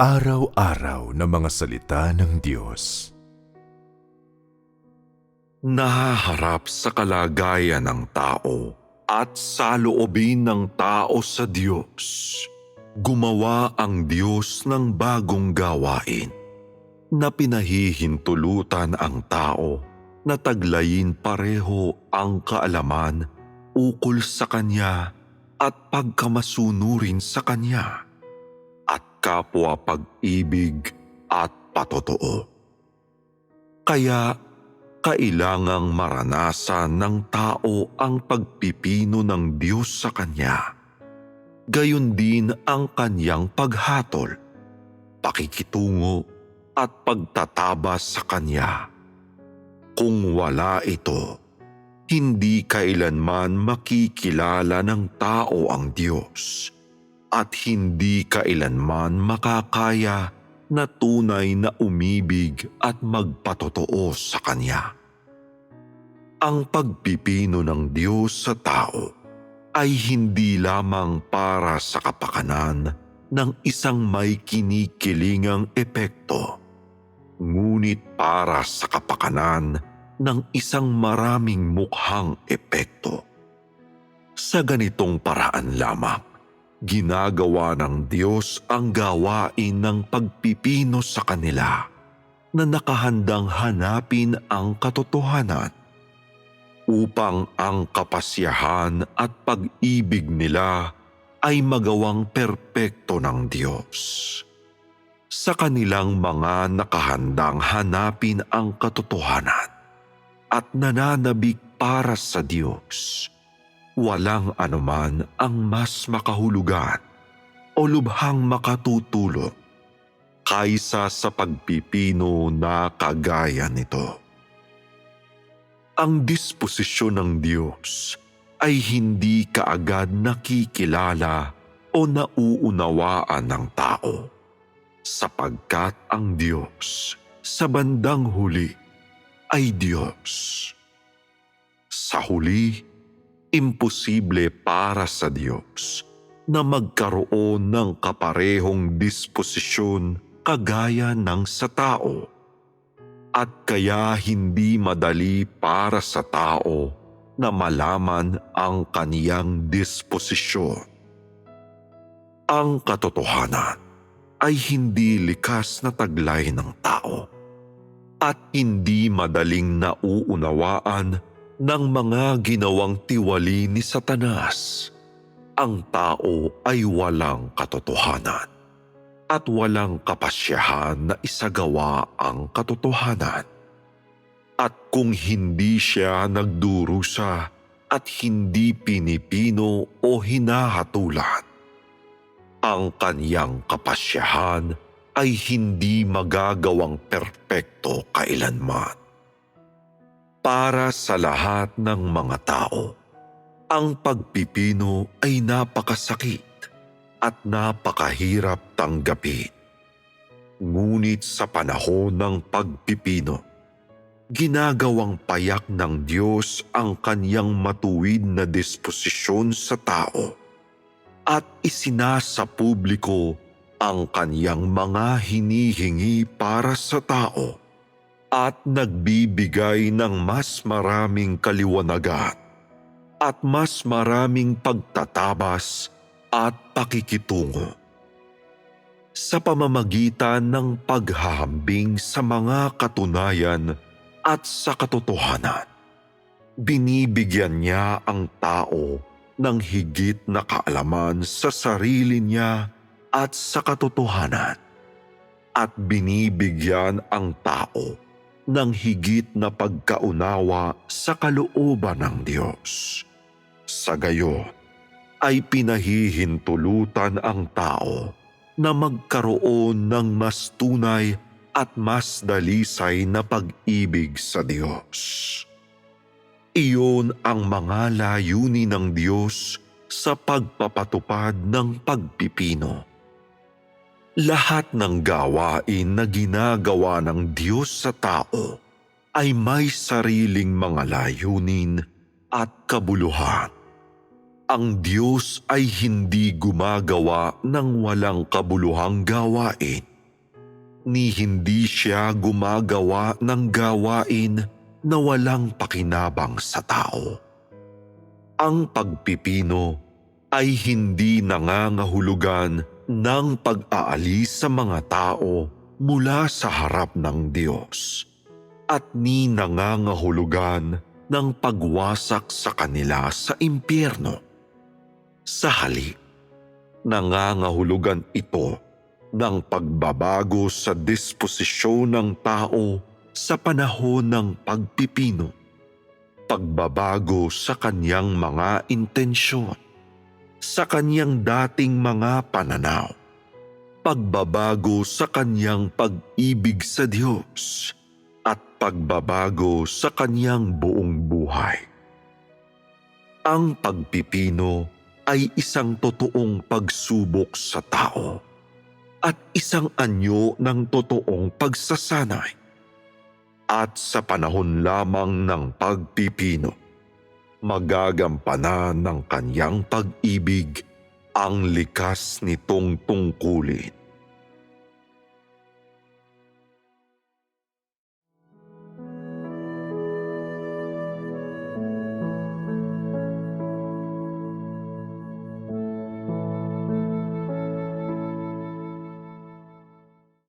Pang-araw-araw na mga salita ng Diyos. Nahaharap sa kalagayan ng tao at sa loobin ng tao sa Diyos. Gumawa ang Diyos ng bagong gawain na pinahihintulutan ang tao na taglayin pareho ang kaalaman ukol sa Kanya at pagkamasunurin sa Kanya kapwa pag-ibig at patotoo. Kaya kailangang maranasan ng tao ang pagpipino ng Diyos sa Kanya. Gayon din ang Kanyang paghatol, pakikitungo at pagtatabas sa Kanya. Kung wala ito, hindi kailanman makikilala ng tao ang Diyos at hindi kailanman makakaya na tunay na umibig at magpatotoo sa Kanya. Ang pagpipino ng Diyos sa tao ay hindi lamang para sa kapakanan ng isang may kinikilingang epekto, ngunit para sa kapakanan ng isang maraming mukhang epekto. Sa ganitong paraan lamang, ginagawa ng Diyos ang gawain ng pagpipino sa kanila na nakahandang hanapin ang katotohanan upang ang kapasyahan at pag-ibig nila ay magawang perpekto ng Diyos. Sa kanilang mga nakahandang hanapin ang katotohanan, at nananabik para sa Diyos. Walang anuman ang mas makahulugan o lubhang makatutulong kaysa sa pagpipino na kagaya nito. Ang disposisyon ng Diyos ay hindi kaagad nakikilala o nauunawaan ng tao sapagkat ang Diyos sa bandang huli ay Diyos. Sa huli, imposible para sa Diyos na magkaroon ng kaparehong disposisyon kagaya ng sa tao. At kaya hindi madali para sa tao na malaman ang kaniyang disposisyon. Ang katotohanan ay hindi likas na taglay ng tao at hindi madaling nauunawaan ng mga ginawang tiwali ni Satanas. Ang tao ay walang katotohanan at walang kapasyahan na isagawa ang katotohanan. At kung hindi siya nagdurusa at hindi pinipino o hinahatulan, ang kanyang kapasyahan ay hindi magagawang perpekto kailanman. Para sa lahat ng mga tao, ang pagpipino ay napakasakit at napakahirap tanggapin. Ngunit sa panahon ng pagpipino, ginagawang payak ng Diyos ang kanyang matuwid na disposisyon sa tao at isinasa publiko ang kaniyang mga hinihingi para sa tao at nagbibigay ng mas maraming kaliwanagan at mas maraming pagtatabas at pakikitungo. Sa pamamagitan ng paghahambing sa mga katunayan at sa katotohanan, binibigyan niya ang tao ng higit na kaalaman sa sarili niya at sa katotohanan at binibigyan ang tao ng higit na pagkaunawa sa kalooban ng Diyos. Sa gayon, ay pinahihintulutan ang tao na magkaroon ng mas tunay at mas dalisay na pag-ibig sa Diyos. Iyon ang mga layunin ng Diyos sa pagpapatupad ng pagpipino lahat ng gawain na ginagawa ng Diyos sa tao ay may sariling mga layunin at kabuluhan. Ang Diyos ay hindi gumagawa ng walang kabuluhang gawain ni hindi siya gumagawa ng gawain na walang pakinabang sa tao. Ang pagpipino ay hindi nangangahulugan ng pag-aalis sa mga tao mula sa harap ng Diyos at ni nangangahulugan ng pagwasak sa kanila sa impyerno. Sa halip, nangangahulugan ito ng pagbabago sa disposisyon ng tao sa panahon ng pagpipino, pagbabago sa kanyang mga intensyon, sa kanyang dating mga pananaw, pagbabago sa kanyang pag-ibig sa Diyos, at pagbabago sa kanyang buong buhay. Ang pagpipino ay isang totoong pagsubok sa tao at isang anyo ng totoong pagsasanay. At sa panahon lamang ng pagpipino, magagampanan ng kanyang pag-ibig ang likas nitong tungkulin.